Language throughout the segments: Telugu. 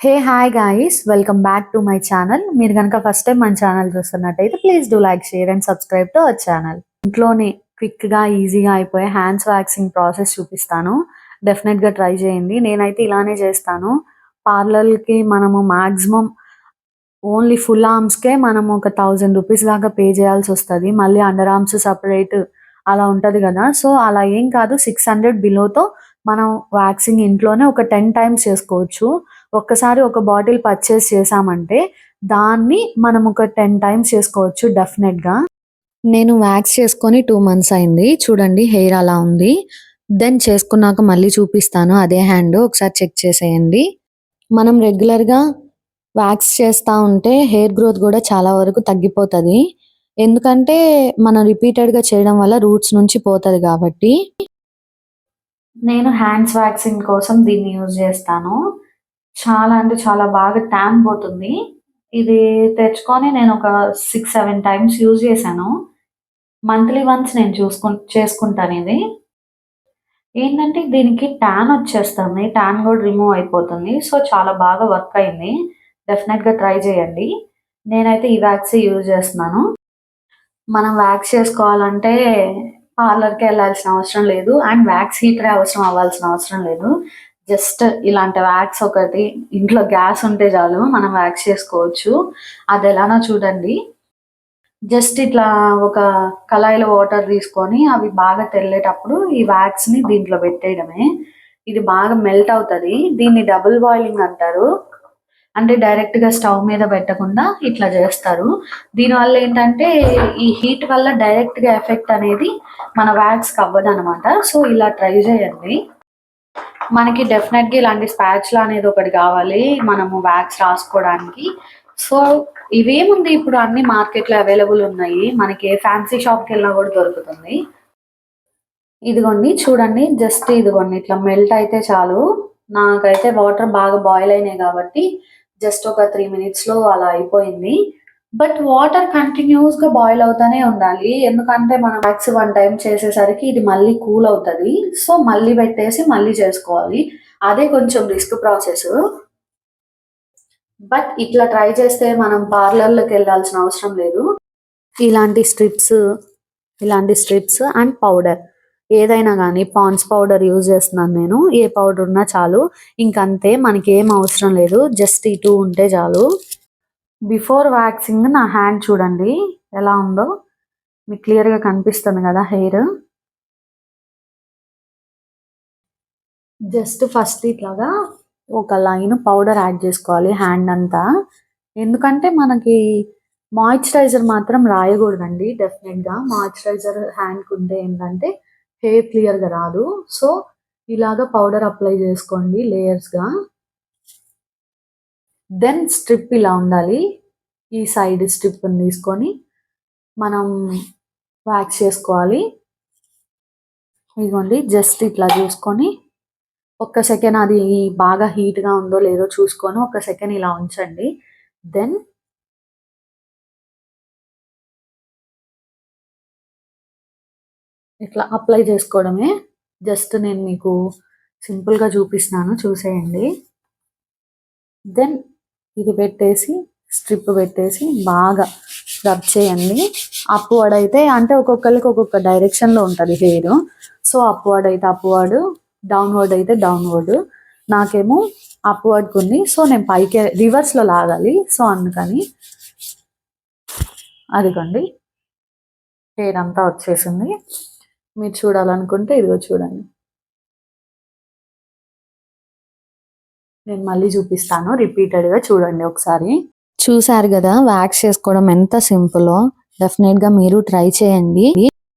Hey hi guys welcome back to my channel మీరు కనుక ఫస్ట్ టైం మన ఛానల్ చూస్తున్నట్టయితే please do like share and subscribe to our channel ఇంట్లోనే క్విక్గా ఈజీగా అయిపోయే హ్యాండ్స్ వ్యాక్సింగ్ ప్రాసెస్ చూపిస్తాను. డెఫినెట్గా ట్రై చేయండి. నేనైతే ఇలానే చేస్తాను. పార్లర్కి మనము మ్యాక్సిమం ఓన్లీ ఫుల్ ఆర్మ్స్కే మనం ఒక థౌజండ్ రూపీస్ దాకా పే చేయాల్సి వస్తుంది. మళ్ళీ అండర్ ఆర్మ్స్ సపరేట్ అలా ఉంటుంది కదా. సో అలా ఏం కాదు. సిక్స్ హండ్రెడ్ బిలోతో మనం వ్యాక్సింగ్ ఇంట్లోనే ఒక టెన్ టైమ్స్ చేసుకోవచ్చు. ఒక్కసారి ఒక బాటిల్ పర్చేస్ చేసామంటే దాన్ని మనం ఒక టెన్ టైమ్స్ చేసుకోవచ్చు డెఫినెట్గా. నేను వ్యాక్స్ చేసుకొని టూ మంత్స్ అయింది. చూడండి హెయిర్ అలా ఉంది. దెన్ చేసుకున్నాక మళ్ళీ చూపిస్తాను. అదే హ్యాండ్ ఒకసారి చెక్ చేసేయండి. మనం రెగ్యులర్గా వ్యాక్స్ చేస్తూ ఉంటే హెయిర్ గ్రోత్ కూడా చాలా వరకు తగ్గిపోతుంది. ఎందుకంటే మనం రిపీటెడ్గా చేయడం వల్ల రూట్స్ నుంచి పోతుంది కాబట్టి. నేను హ్యాండ్స్ వ్యాక్సింగ్ కోసం దీన్ని యూజ్ చేస్తాను. చాలా అంటే చాలా బాగా ట్యాన్ పోతుంది. ఇది తెచ్చుకొని నేను ఒక సిక్స్ సెవెన్ టైమ్స్ యూజ్ చేశాను. మంత్లీ వన్స్ నేను చూసుకు చేసుకుంటాను ఇది. ఏంటంటే దీనికి ట్యాన్ వచ్చేస్తుంది. ట్యాన్ కూడా రిమూవ్ అయిపోతుంది. సో చాలా బాగా వర్క్ అయింది. డెఫినెట్గా ట్రై చేయండి. నేనైతే ఈ వ్యాక్స్ యూజ్ చేస్తున్నాను. మనం వ్యాక్స్ చేసుకోవాలంటే పార్లర్కి వెళ్ళాల్సిన అవసరం లేదు. అండ్ వ్యాక్స్ హీటర్ అవసరం అవ్వాల్సిన అవసరం లేదు. జస్ట్ ఇలాంటి వ్యాక్స్ ఒకటి ఇంట్లో గ్యాస్ ఉంటే చాలు మనం వ్యాక్స్ చేసుకోవచ్చు. అది ఎలానో చూడండి. జస్ట్ ఇట్లా ఒక కళాయిలో వాటర్ తీసుకొని అవి బాగా తెల్లేటప్పుడు ఈ వ్యాక్స్ని దీంట్లో పెట్టేయడమే. ఇది బాగా మెల్ట్ అవుతుంది. దీన్ని డబుల్ బాయిలింగ్ అంటారు. అంటే డైరెక్ట్గా స్టవ్ మీద పెట్టకుండా ఇట్లా చేస్తారు. దీనివల్ల ఏంటంటే ఈ హీట్ వల్ల డైరెక్ట్గా ఎఫెక్ట్ అనేది మన వ్యాక్స్కి అవ్వదు అనమాట సో ఇలా ట్రై చేయండి. మనకి డెఫినెట్గా ఇలాంటి స్పాచ్లా అనేది ఒకటి కావాలి మనము వ్యాక్స్ రాసుకోవడానికి. సో ఇవేముంది ఇప్పుడు అన్ని మార్కెట్లో అవైలబుల్ ఉన్నాయి. మనకి ఏ ఫ్యాన్సీ షాప్కి వెళ్ళినా కూడా దొరుకుతుంది. ఇదిగోండి చూడండి జస్ట్ ఇదిగోండి ఇట్లా మెల్ట్ అయితే చాలు. నాకైతే వాటర్ బాగా బాయిల్ అయినాయి కాబట్టి జస్ట్ ఒక త్రీ మినిట్స్లో అలా అయిపోయింది. బట్ వాటర్ కంటిన్యూస్గా బాయిల్ అవుతానే ఉండాలి. ఎందుకంటే మనం మ్యాక్స్ వన్ టైం చేసేసరికి ఇది మళ్ళీ కూల్ అవుతుంది. సో మళ్ళీ పెట్టేసి మళ్ళీ చేసుకోవాలి. అదే కొంచెం రిస్క్ ప్రాసెస్ బట్ ఇట్లా ట్రై చేస్తే మనం పార్లర్లోకి వెళ్ళాల్సిన అవసరం లేదు. ఇలాంటి స్ట్రిప్స్ ఇలాంటి స్ట్రిప్స్ అండ్ పౌడర్ ఏదైనా కానీ పాన్స్ పౌడర్ యూజ్ చేస్తున్నాను నేను. ఏ పౌడర్ ఉన్నా చాలు. ఇంకంతే మనకి ఏం అవసరం లేదు. జస్ట్ ఈ టూ ఉంటే చాలు. బిఫోర్ వ్యాక్సింగ్ నా హ్యాండ్ చూడండి. ఎలా ఉందో మీకు క్లియర్గా కనిపిస్తుంది కదా హెయిర్ జస్ట్ ఫస్ట్ ఇట్లాగా ఒక లైన్ పౌడర్ యాడ్ చేసుకోవాలి హ్యాండ్ అంతా. ఎందుకంటే మనకి మాయిశ్చరైజర్ మాత్రం రాయకూడదండి డెఫినెట్గా మాయిశ్చరైజర్ హ్యాండ్కి ఉంటే ఏంటంటే హెయిర్ క్లియర్గా రాదు. సో ఇలాగా పౌడర్ అప్లై చేసుకోండి లేయర్స్గా దెన్ స్ట్రిప్ ఇలా ఉండాలి. ఈ సైడ్ స్ట్రిప్ని తీసుకొని మనం వ్యాక్స్ చేసుకోవాలి. ఇదిగోండి జస్ట్ ఇట్లా చూసుకొని ఒక్క సెకండ్ అది బాగా హీట్గా ఉందో లేదో చూసుకొని ఒక సెకండ్ ఇలా ఉంచండి. దెన్ ఇట్లా అప్లై చేసుకోవడమే. జస్ట్ నేను మీకు సింపుల్గా చూపిస్తున్నాను చూసేయండి. దెన్ ఇది పెట్టేసి స్ట్రిప్ పెట్టేసి బాగా రబ్ చేయండి. అప్వర్డ్ అయితే అంటే ఒక్కొక్కరికి ఒక్కొక్క డైరెక్షన్లో ఉంటుంది హెయిర్ సో అప్వర్డ్ అయితే అప్వర్డ్ డౌన్వర్డ్ అయితే డౌన్వర్డ్ నాకేమో అప్వర్డ్కి ఉంది సో నేను పైకి రివర్స్లో లాగాలి. సో అందుకని అదిగోండి. హెయిర్ అంతా వచ్చేసింది. మీరు చూడాలనుకుంటే ఇదిగో చూడండి. నేను మళ్ళీ చూపిస్తాను. రిపీటెడ్గా చూడండి ఒకసారి. చూసారు కదా వ్యాక్స్ చేసుకోవడం ఎంత సింపులో. డెఫినెట్గా మీరు ట్రై చేయండి.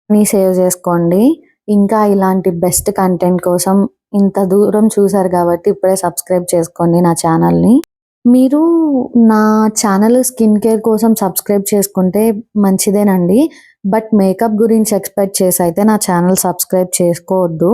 మనీ సేవ్ చేసుకోండి. ఇంకా ఇలాంటి బెస్ట్ కంటెంట్ కోసం ఇంత దూరం చూసారు కాబట్టి ఇప్పుడే సబ్స్క్రైబ్ చేసుకోండి నా ఛానల్ని. మీరు నా ఛానల్ స్కిన్ కేర్ కోసం సబ్స్క్రైబ్ చేసుకుంటే మంచిదేనండి. బట్ మేకప్ గురించి ఎక్స్పెక్ట్ చేసి అయితే నా ఛానల్ సబ్స్క్రైబ్ చేసుకోవద్దు.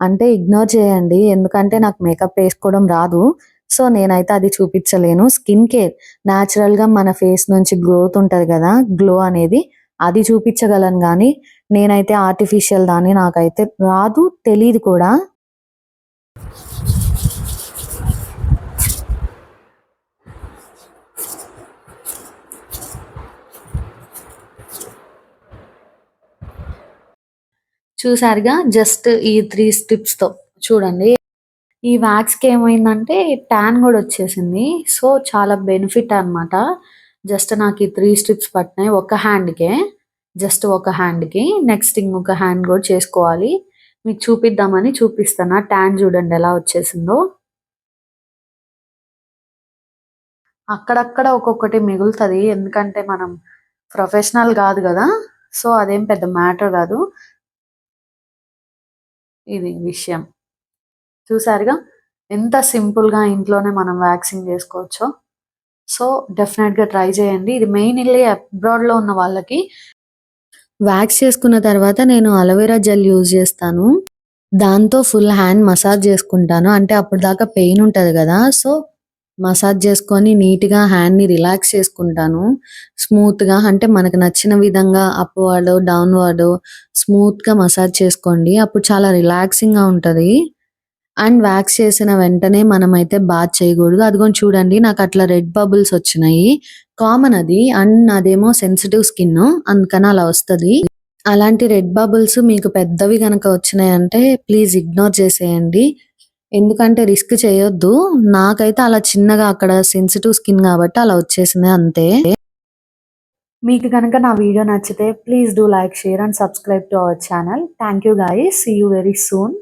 అంటే ఇగ్నోర్ చేయండి. ఎందుకంటే నాకు మేకప్ వేసుకోవడం రాదు. సో నేనైతే అది చూపించలేను. స్కిన్ కేర్ న్యాచురల్గా మన ఫేస్ నుంచి గ్రోత్ ఉంటుంది కదా గ్లో అనేది అది చూపించగలను కానీ నేనైతే ఆర్టిఫిషియల్ దాన్ని నాకైతే రాదు తెలియదు కూడా. చూసారుగా జస్ట్ ఈ త్రీ స్ట్రిప్స్తో. చూడండి. ఈ వ్యాక్స్కి ఏమైందంటే ట్యాన్ కూడా వచ్చేసింది. సో చాలా బెనిఫిట్ అన్నమాట. జస్ట్ నాకు ఈ త్రీ స్ట్రిప్స్ పట్టినాయి. ఒక హ్యాండ్కే. జస్ట్ ఒక హ్యాండ్కి. నెక్స్ట్ ఇంకొక హ్యాండ్ కూడా చేసుకోవాలి. మీకు చూపిద్దామని చూపిస్తాను ట్యాన్ చూడండి ఎలా వచ్చేసిందో. అక్కడక్కడ ఒక్కొక్కటి మిగులుతుంది. ఎందుకంటే మనం ప్రొఫెషనల్ కాదు కదా. సో అదేం పెద్ద మ్యాటర్ కాదు. ఇది విషయం. చూసారుగా? ఎంత సింపుల్గా ఇంట్లోనే మనం వ్యాక్సింగ్ చేసుకోవచ్చో. సో డెఫినెట్గా ట్రై చేయండి. ఇది మెయిన్ ఇల్లీ అబ్రాడ్లో ఉన్న వాళ్ళకి. వ్యాక్స్ చేసుకున్న తర్వాత నేను అలోవెరా జెల్ యూజ్ చేస్తాను. దాంతో ఫుల్ హ్యాండ్ మసాజ్ చేసుకుంటాను. అంటే అప్పుడు దాకా పెయిన్ ఉంటుంది కదా. సో మసాజ్ చేసుకొని నీట్గా హ్యాండ్ని రిలాక్స్ చేసుకుంటాను. స్మూత్గా అంటే మనకు నచ్చిన విధంగా అప్వర్డ్ డౌన్వర్డ్ స్మూత్గా మసాజ్ చేసుకోండి. అప్పుడు చాలా రిలాక్సింగ్గా ఉంటుంది. అండ్ వ్యాక్స్ చేసిన వెంటనే మనమైతే బాత్ చేయకూడదు. అదిగోని చూడండి నాకు అట్లా రెడ్ బబుల్స్ వచ్చినాయి. కామన్ అది. అండ్ నాదేమో సెన్సిటివ్ స్కిన్ అందుకని అలా వస్తుంది. అలాంటి రెడ్ బబుల్స్ మీకు పెద్దవి కనుక వచ్చినాయంటే ప్లీజ్ ఇగ్నోర్ చేసేయండి. ఎందుకంటే రిస్క్ చేయొద్దు. నాకైతే అలా చిన్నగా అక్కడ సెన్సిటివ్ స్కిన్ కాబట్టి అలా వచ్చేసింది అంతే. మీకు కనుక నా వీడియో నచ్చితే please do like share and subscribe to our channel thank you guys see you very soon